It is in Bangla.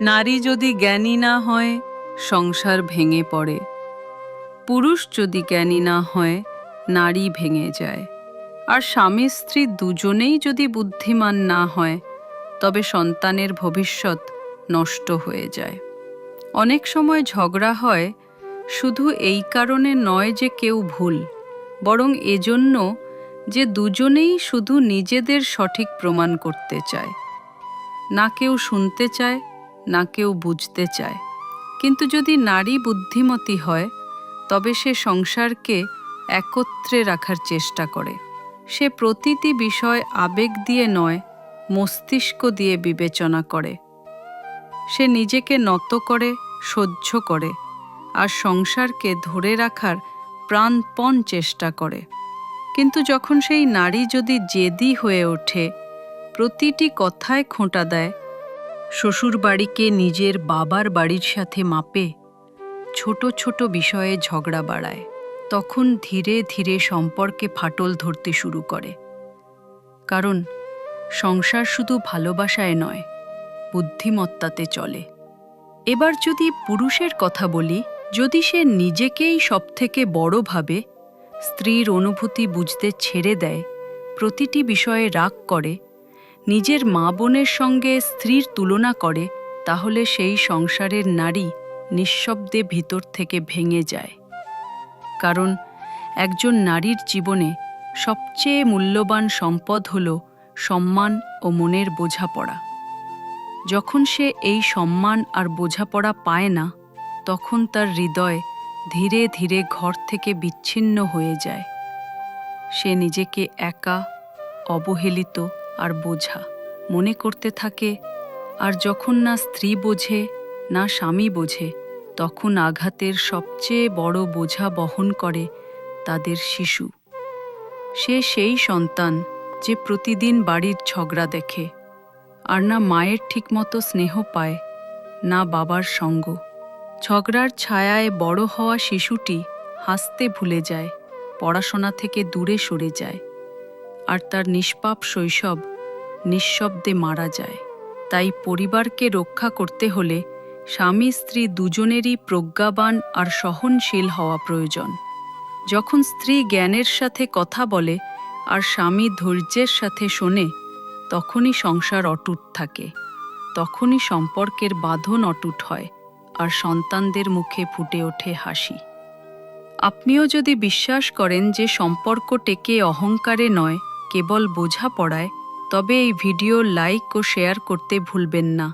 নারী যদি জ্ঞানী না হয়, সংসার ভেঙে পড়ে। পুরুষ যদি জ্ঞানী না হয়, নারী ভেঙে যায়। আর স্বামী স্ত্রী দুজনেই যদি বুদ্ধিমান না হয়, তবে সন্তানের ভবিষ্যৎ নষ্ট হয়ে যায়। অনেক সময় ঝগড়া হয়, শুধু এই কারণে নয় যে কেউ ভুল, বরং এজন্য যে দুজনেই শুধু নিজেদের সঠিক প্রমাণ করতে চায়। না কেউ শুনতে চায় না কেউ বুঝতে চায়। কিন্তু যদি নারী বুদ্ধিমতী হয়, তবে সে সংসারকে একত্রে রাখার চেষ্টা করে। সে প্রতিটি বিষয় আবেগ দিয়ে নয়, মস্তিষ্ক দিয়ে বিবেচনা করে। সে নিজেকে নত করে, সহ্য করে আর সংসারকে ধরে রাখার প্রাণপণ চেষ্টা করে। কিন্তু যখন সেই নারী যদি জেদি হয়ে ওঠে, প্রতিটি কথায় খোঁটা দেয় শ্বশুর বাড়িকে নিজের বাবার বাড়ির সাথে মাপে, ছোট ছোট বিষয়ে ঝগড়া বাড়ায়। তখন ধীরে ধীরে সম্পর্কে ফাটল ধরতে শুরু করে। কারণ সংসার শুধু ভালোবাসায় নয়, বুদ্ধিমত্তাতে চলে। এবার যদি পুরুষের কথা বলি, যদি সে নিজেকেই সবথেকে বড় ভাবে স্ত্রীর অনুভূতি বুঝতে ছেড়ে দেয়, প্রতিটি বিষয়ে রাগ করে নিজের মা বোনের সঙ্গে স্ত্রীর তুলনা করে, তাহলে সেই সংসারের নারী নিঃশব্দে ভিতর থেকে ভেঙে যায়। কারণ একজন নারীর জীবনে সবচেয়ে মূল্যবান সম্পদ হল সম্মান ও মনের বোঝাপড়া। যখন সে এই সম্মান আর বোঝাপড়া পায় না, তখন তার হৃদয় ধীরে ধীরে ঘর থেকে বিচ্ছিন্ন হয়ে যায়। সে নিজেকে একা, অবহেলিত আর বোঝা, মনে করতে থাকে, আর যখন না স্ত্রী বোঝে, না স্বামী বোঝে, তখন আঘাতের সবচেয়ে বড় বোঝা বহন করে তাদের শিশু। সে সেই সন্তান যে প্রতিদিন বাড়ির ঝগড়া দেখে, আর না মায়ের ঠিকমতো স্নেহ পায়, না বাবার সঙ্গ। ঝগড়ার ছায়ায় বড় হওয়া শিশুটি হাসতে ভুলে যায়, পড়াশোনা থেকে দূরে সরে যায়। আর তার নিষ্পাপ শৈশব নিঃশব্দে মারা যায়। তাই পরিবারকে রক্ষা করতে হলে স্বামী স্ত্রী দুজনেরই প্রজ্ঞাবান আর সহনশীল হওয়া প্রয়োজন। যখন স্ত্রী জ্ঞানের সাথে কথা বলে আর স্বামী ধৈর্যের সাথে শোনে, তখনই সংসার অটুট থাকে। তখনই সম্পর্কের বাঁধন অটুট হয় আর সন্তানদের মুখে ফুটে ওঠে হাসি। আপনিও যদি বিশ্বাস করেন যে সম্পর্ক টেকে অহংকারে নয় কেবল বোঝাপড়ায় তবে এই ভিডিও লাইক ও শেয়ার করতে ভুলবেন না।